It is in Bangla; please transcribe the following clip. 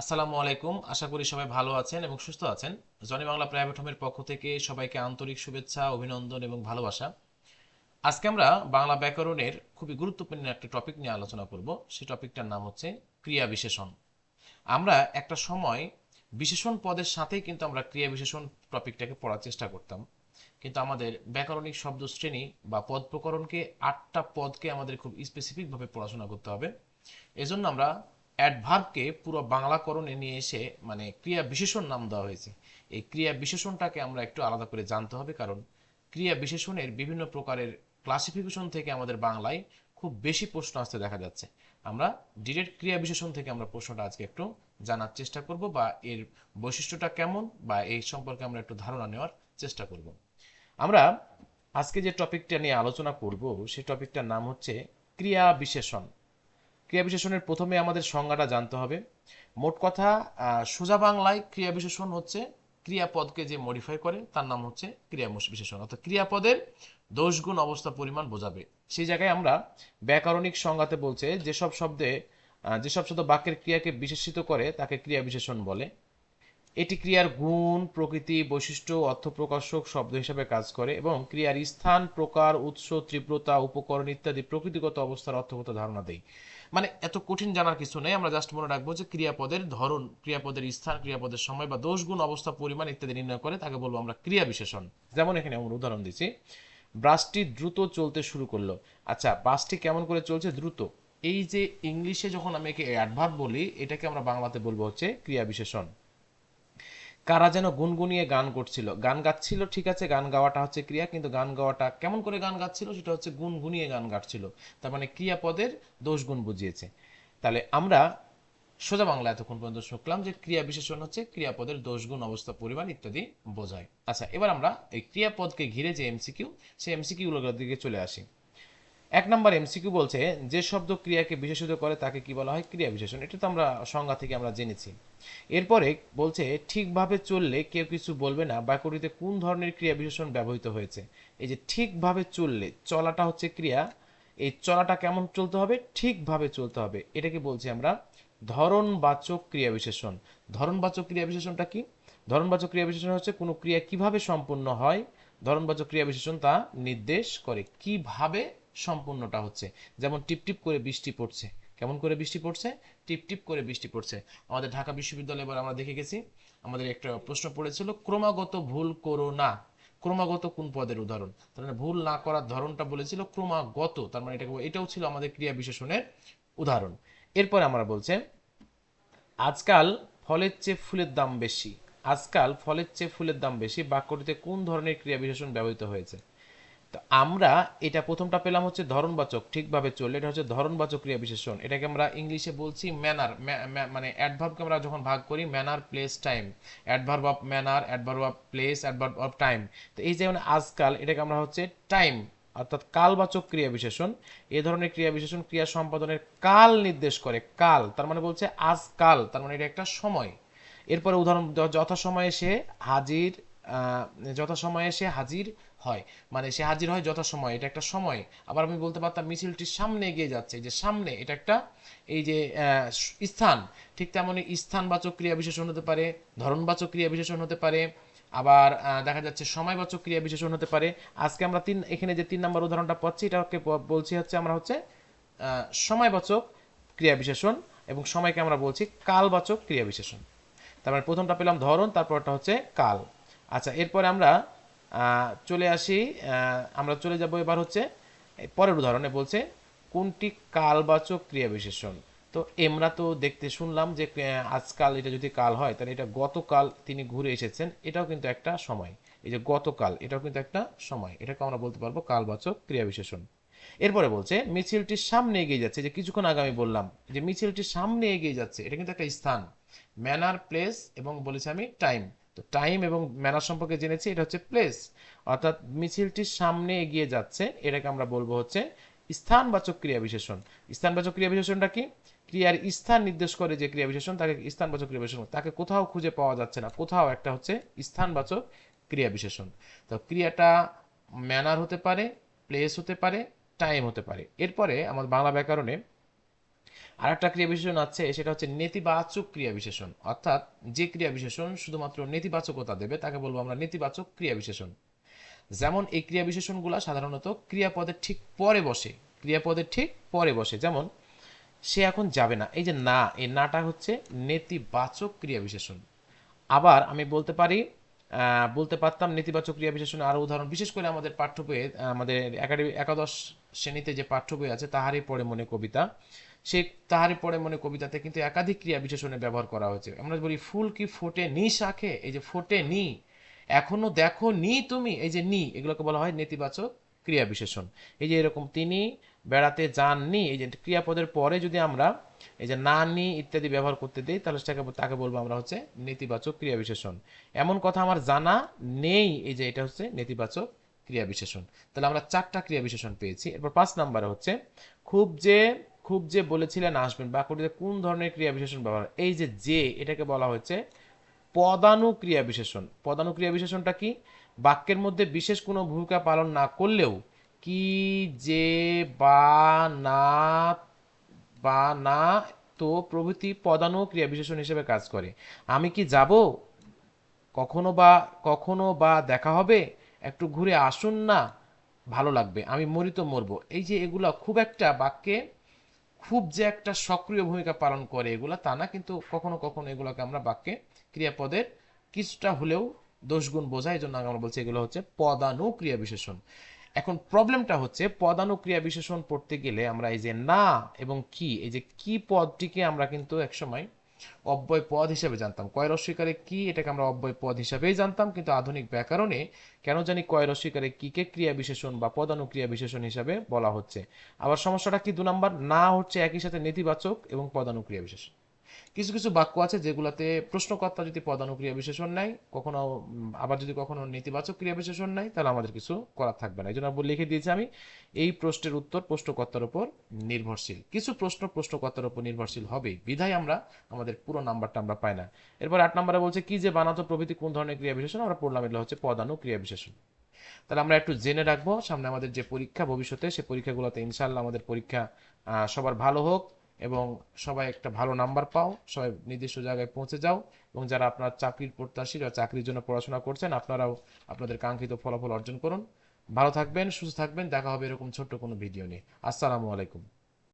আসসালামু আলাইকুম। আশা করি সবাই ভালো আছেন এবং সুস্থ আছেন। জনি বাংলা প্রাইভেট হোমের পক্ষ থেকে সবাইকে আন্তরিক শুভেচ্ছা, অভিনন্দন এবং ভালোবাসা। আজকে আমরা বাংলা ব্যাকরণের খুবই গুরুত্বপূর্ণ একটা টপিক নিয়ে আলোচনা করব। সেই টপিকটার নাম হচ্ছে ক্রিয়া বিশেষণ। আমরা একটা সময় বিশেষণ পদের সাথেই কিন্তু আমরা ক্রিয়া বিশেষণ টপিকটাকে পড়ার চেষ্টা করতাম। কিন্তু আমাদের ব্যাকরণিক শব্দ শ্রেণি বা পদ প্রকরণকে আটটা পদকে আমাদের খুব স্পেসিফিকভাবে পড়াশোনা করতে হবে। এজন্য আমরা অ্যাডভার্বকে পুরো বাংলাকরণে নিয়ে এসে মানে ক্রিয়া বিশেষণ নাম দেওয়া হয়েছে। এই ক্রিয়া বিশেষণটাকে আমরা একটু আলাদা করে জানতে হবে কারণ ক্রিয়া বিশেষণের বিভিন্ন প্রকারের ক্লাসিফিকেশন থেকে আমাদের বাংলায় খুব বেশি প্রশ্ন আসতে দেখা যাচ্ছে। আমরা ডিরেক্ট ক্রিয়া বিশেষণ থেকে আমরা প্রশ্নটা আজকে একটু জানার চেষ্টা করব বা এর বৈশিষ্ট্যটা কেমন বা এই সম্পর্কে আমরা একটু ধারণা নেওয়ার চেষ্টা করব। আমরা আজকে যে টপিকটা নিয়ে আলোচনা করব সেই টপিকটার নাম হচ্ছে ক্রিয়া বিশেষণ। ক্রিয়া বিশেষণের প্রথমে আমাদের সংজ্ঞাটা জানতে হবে। মোট কথা সোজা বাংলায় ক্রিয়া বিশেষণ হচ্ছে ক্রিয়াপদকে যে মডিফাই করে, তার নাম হচ্ছে ক্রিয়া বিশেষণ। অর্থাৎ ক্রিয়াপদের দোষগুণ অবস্থা পরিমাণ বোঝাবে। সেই জায়গায় আমরা ব্যাকরণিক সংজ্ঞাতে বলছে, যেসব শব্দে যেসব শব্দ বাক্যের ক্রিয়াকে বিশেষিত করে, তাকে ক্রিয়া বিশেষণ বলে। এটি ক্রিয়ার গুণ, প্রকৃতি, বৈশিষ্ট্য, অর্থপ্রকাশক, শব্দ হিসাবে কাজ করে এবং ক্রিয়ার স্থান, প্রকার, উৎস, তীব্রতা, উপকরণ ইত্যাদি প্রকৃতিগত অবস্থার অর্থগত ধারণা দেয়। মানে এত কঠিন জানার কিছু নেই, আমরা জাস্ট মনে রাখব যে ক্রিয়াপদের ধরন, ক্রিয়াপদের স্থান, ক্রিয়াপদের সময় বা দোষ, গুণ, অবস্থা, পরিমাণ ইত্যাদি নির্ণয় করে তাকে বলব আমরা ক্রিয়া বিশেষণ। যেমন এখানে আমরা উদাহরণ দিচ্ছি বাসটি দ্রুত চলতে শুরু করল। আচ্ছা বাসটি কেমন করে চলছে? দ্রুত। এই যে ইংলিশে যখন আমি একে অ্যাডভার্ব বলি, এটাকে আমরা বাংলাতে বলব হচ্ছে ক্রিয়া বিশেষণ। কারা যেন গুনগুনিয়ে গান করছিল। গান গাচ্ছিল, ঠিক আছে, গান গাওয়াটা হচ্ছে ক্রিয়া, কিন্তু গান গাওয়াটা কেমন করে গান গাচ্ছিল সেটা হচ্ছে গুনগুনিয়ে গান গাচ্ছিল। তার মানে ক্রিয়াপদের দোষ গুণ বুঝিয়েছে। তাহলে আমরা সোজা বাংলা এতক্ষণ পর্যন্ত শুনলাম যে ক্রিয়া বিশেষণ হচ্ছে ক্রিয়াপদের দোষ গুণ, অবস্থা, পরিমাণ ইত্যাদি বোঝায়। আচ্ছা এবার আমরা এই ক্রিয়াপদকে ঘিরে যে এমসিকিউ সেই এমসিকিউগুলোর দিকে চলে আসি। এক নম্বর এমসিকিউ বলছে, যে শব্দ ক্রিয়াকে বিশেষিত করে তাকে কি বলা হয়? ক্রিয়া বিশেষণ। এটা তো আমরা সংজ্ঞা থেকে আমরা জেনেছি। এরপরে বলছে, ঠিকভাবে চললে কেউ কিছু বলবে না। বাক্যটিতে কোন ধরনের ক্রিয়া বিশেষণ ব্যবহৃত হয়েছে? এই যে ঠিকভাবে চললে চলাটা হচ্ছে ক্রিয়া। এই চলাটা কেমন চলতে হবে? ঠিকভাবে চলতে হবে। এটাকে বলছি আমরা ধরনবাচক ক্রিয়া বিশেষণ। ধরনবাচক ক্রিয়া বিশেষণটা কি? ধরনবাচক ক্রিয়া বিশেষণ হচ্ছে কোনো ক্রিয়া কীভাবে সম্পূর্ণ হয়? ধরনবাচক ক্রিয়া বিশেষণ তা নির্দেশ করে। কীভাবে সম্পূর্ণটা হচ্ছে। যেমন টিপ টিপ করে বৃষ্টি পড়ছে। কেমন করে বৃষ্টি পড়ছে? টিপ টিপ করে বৃষ্টি পড়ছে। আমাদের ঢাকা বিশ্ববিদ্যালয়ে এবার আমরা দেখে গেছি, আমাদের একটা প্রশ্ন পড়েছিল, ক্রমাগত ভুল করো না। ক্রমাগত কোন পদের উদাহরণ? তার মানে ভুল না করার ধরনটা বলেছিল ক্রমাগত। তার মানে এটাকে, এটাও ছিল আমাদের ক্রিয়া বিশেষণের উদাহরণ। এরপরে আমরা বলছে, আজকাল ফলের চেয়ে ফুলের দাম বেশি। আজকাল ফলের চেয়ে ফুলের দাম বেশি। বাক্যটিতে কোন ধরনের ক্রিয়া বিশেষণ ব্যবহৃত হয়েছে? তো আমরা এটা প্রথমটা পেলাম হচ্ছে ধরনবাচক, ঠিকভাবে চললে। এটা হচ্ছে ধরনবাচক ক্রিয়া বিশেষণ। এটাকে আমরা ইংলিশে বলছি ম্যানার মানে অ্যাডভার্বকে আমরা যখন ভাগ করি manner place time adverb of manner adverb of place adverb of time তো এই যেমন আজকাল এটাকে আমরা হচ্ছে টাইম অর্থাৎ কালবাচক ক্রিয়া বিশেষণ। এ ধরনের ক্রিয়া বিশেষণ ক্রিয়া সম্পাদনের কাল নির্দেশ করে, কাল। তার মানে বলছে আজকাল, তার মানে এটা একটা সময়। এরপরে উদাহরণ, যথাসময়ে সে হাজির যথাসময়ে সে হাজির হয়। মানে সে হাজির হয় যথাসময়ে, এটা একটা সময়। আবার আমি বলতে পারতাম মিছিলটির সামনে এগিয়ে যাচ্ছে। যে সামনে, এটা একটা, এই যে স্থান। ঠিক তেমনই স্থানবাচক ক্রিয়া বিশেষণ হতে পারে ধরনবাচক ক্রিয়া বিশেষণ হতে পারে। আবার দেখা যাচ্ছে সময়বাচক ক্রিয়া বিশেষণ হতে পারে। আজকে আমরা তিন, এখানে যে তিন নম্বর উদাহরণটা পাচ্ছি, এটাকে বলছি হচ্ছে আমরা হচ্ছে সময়বাচক ক্রিয়া বিশেষণ এবং সময়কে আমরা বলছি কালবাচক ক্রিয়া বিশেষণ। তারপরে প্রথমটা পেলাম ধরন, তারপরটা হচ্ছে কাল। আচ্ছা এরপরে আমরা চলে আসি আমরা চলে যাব এবার হচ্ছে পরের উদাহরণে বলছে, কোনটি কালবাচক ক্রিয়া বিশেষণ? তো আমরা তো দেখতে শুনলাম যে আজকাল এটা যদি কাল হয়, তাহলে এটা গতকাল তিনি ঘুরে এসেছেন, এটাও কিন্তু একটা সময়। এই যে গতকাল, এটাও কিন্তু একটা সময়। এটাকে আমরা বলতে পারব কালবাচক ক্রিয়া বিশেষণ। এরপরে বলছে, মিছিলটির সামনে এগিয়ে যাচ্ছে, যে কিছুক্ষণ আগে আমি বললাম, যে মিছিলটির সামনে এগিয়ে যাচ্ছে, এটা কিন্তু একটা স্থান। ম্যানার প্লেস এবং বলেছি আমি টাইম তো টাইম এবং ম্যানার সম্পর্কে জেনেছি, এটা হচ্ছে প্লেস অর্থাৎ মিছিলটির সামনে এগিয়ে যাচ্ছে, এটাকে আমরা বলব হচ্ছে স্থানবাচক ক্রিয়া বিশেষণ। স্থানবাচক ক্রিয়া বিশেষণটা কি? ক্রিয়ার স্থান নির্দেশ করে যে ক্রিয়া বিশেষণ, তাকে স্থানবাচক ক্রিয়া বিশেষণ তাকে কোথাও খুঁজে পাওয়া যাচ্ছে না, কোথাও একটা হচ্ছে স্থানবাচক ক্রিয়া বিশেষণ। তো ক্রিয়াটা ম্যানার হতে পারে প্লেস হতে পারে টাইম হতে পারে। এরপরে, আমার বাংলা ব্যাকরণে আর একটা ক্রিয়া বিশেষণ আছে, সেটা হচ্ছে নেতিবাচক ক্রিয়া বিশেষণ। অর্থাৎ যে ক্রিয়া বিশেষণ শুধুমাত্র নেতিবাচকতা দেবে, তাকে বলব আমরা নেতিবাচক ক্রিয়া বিশেষণ। যেমন এই ক্রিয়া বিশেষণগুলো সাধারণত ক্রিয়াপদের ঠিক পরে বসে ক্রিয়াপদের ঠিক পরে বসে। যেমন, সে এখন যাবে না। এই যে না, এই নাটা হচ্ছে নেতিবাচক ক্রিয়া বিশেষণ। আবার আমি বলতে পারি বলতে পারতাম নেতিবাচক ক্রিয়া বিশেষণ আরও উদাহরণ। বিশেষ করে আমাদের পাঠ্য বইয়ে, আমাদের একাডেমি একাদশ শ্রেণীতে যে পাঠ্য বই আছে, তাহারই পরে মনে কবিতা। সেই তাহারই পরে মনে কবিতাতে কিন্তু একাধিক ক্রিয়া বিশেষণে ব্যবহার করা হয়েছে। আমরা বলি, ফুল কি ফোটে নি শাখে? এই যে ফোটে নি, এখনও দেখো নি তুমি? এই যে নি, এগুলোকে বলা হয় নেতিবাচক ক্রিয়া বিশেষণ। এই যে এরকম তিনি বেড়াতে যাননি, এই যে ক্রিয়াপদের পরে যদি আমরা এই যে না নি ইত্যাদি ব্যবহার করতে দিই, তাহলে সেটাকে তাকে বলব আমরা হচ্ছে নেতিবাচক ক্রিয়া বিশেষণ। এমন কথা আমার জানা নেই, এই যে এটা হচ্ছে নেতিবাচক ক্রিয়া বিশেষণ। তাহলে আমরা চারটা ক্রিয়া বিশেষণ পেয়েছি। এরপর পাঁচ নাম্বারে হচ্ছে, খুব যে খুব যে বলেছিলেন আসবেন বাক্যটিতে কোন ধরনের ক্রিয়া বিশেষণ ব্যবহার এই যে যে, এটাকে বলা হচ্ছে পদানুক্রিয়া বিশেষণ। পদানুক্রিয়া বিশেষণটা কি? বাক্যের মধ্যে বিশেষ কোনো ভূমিকা পালন না করলেও কি যে, বা, না বা, না, তো প্রভৃতি পদানু ক্রিয়া বিশেষণ হিসেবে কাজ করে। আমি কি যাব? কখনো বা কখনো বা দেখা হবে? একটু ঘুরে আসুন না? ভালো লাগবে। আমি মরি তো মরবো। এই যে এগুলা খুব একটা বাক্যে খুব যে একটা সক্রিয় ভূমিকা পালন করে এগুলা, তা না, কিন্তু কখনো কখনো এগুলোকে আমরা বাক্যে ক্রিয়াপদের কিছুটা হলেও দোষগুণ বোঝায় এই জন্য আমরা বলছি এগুলো হচ্ছে পদানু ক্রিয়া বিশেষণ। এখন প্রবলেমটা হচ্ছে পদানু ক্রিয়া বিশেষণ পড়তে গেলে আমরা এই যে না এবং কি, এই যে কি পদটিকে আমরা কিন্তু একসময় অব্যয় পদ হিসেবে জানতাম। কয় অস্বীকারে কি? এটাকে আমরা অব্যয় পদ হিসাবেই জানতাম, কিন্তু আধুনিক ব্যাকরণে কেন জানি কয় অস্বীকারে কি কে ক্রিয়া বিশেষণ বা পদানুক্রিয়া বিশেষণ হিসাবে বলা হচ্ছে। আবার সমস্যাটা কি? দু নাম্বার, না হচ্ছে একই সাথে নেতিবাচক এবং পদানুক্রিয়া বিশেষণ। কিছু কিছু বাক্য আছে যেগুলোতে প্রশ্নকর্তা যদি পদানুক্রিয়া বিশেষণ নেয়, কখনো আবার যদি কখনো নেতিবাচক ক্রিয়া বিশেষণ নেয়, তাহলে আমাদের কিছু করার থাকবে না। এই জন্য লিখে দিয়েছি আমি, এই প্রশ্নের উত্তর প্রশ্নকর্তার উপর নির্ভরশীল। কিছু প্রশ্ন প্রশ্নকর্তার উপর নির্ভরশীল হবে বিধায় আমরা আমাদের পুরো নাম্বারটা আমরা পাই না। এরপর আট নাম্বারে বলছে, কি যে বানাতো প্রভৃতি কোন ধরনের ক্রিয়া বিশেষণ? আমরা পড়লাম এগুলো হচ্ছে পদানু ক্রিয়া বিশেষণ। তাহলে আমরা একটু জেনে রাখব, সামনে আমাদের যে পরীক্ষা ভবিষ্যতে, সে পরীক্ষাগুলোতে ইনশাল্লাহ আমাদের পরীক্ষা সবার ভালো হোক। এবং সবাই একটা ভালো নাম্বার পাও, সবাই নির্দিষ্ট জায়গায় পৌঁছে যাও এবং যারা আপনার চাকরির প্রত্যাশী বা চাকরির জন্য পড়াশোনা করছেন, আপনারাও আপনাদের কাঙ্ক্ষিত ফলাফল অর্জন করুন। ভালো থাকবেন, সুস্থ থাকবেন, দেখা হবে এরকম ছোট্ট কোনো ভিডিও নিয়ে। আসসালামু আলাইকুম।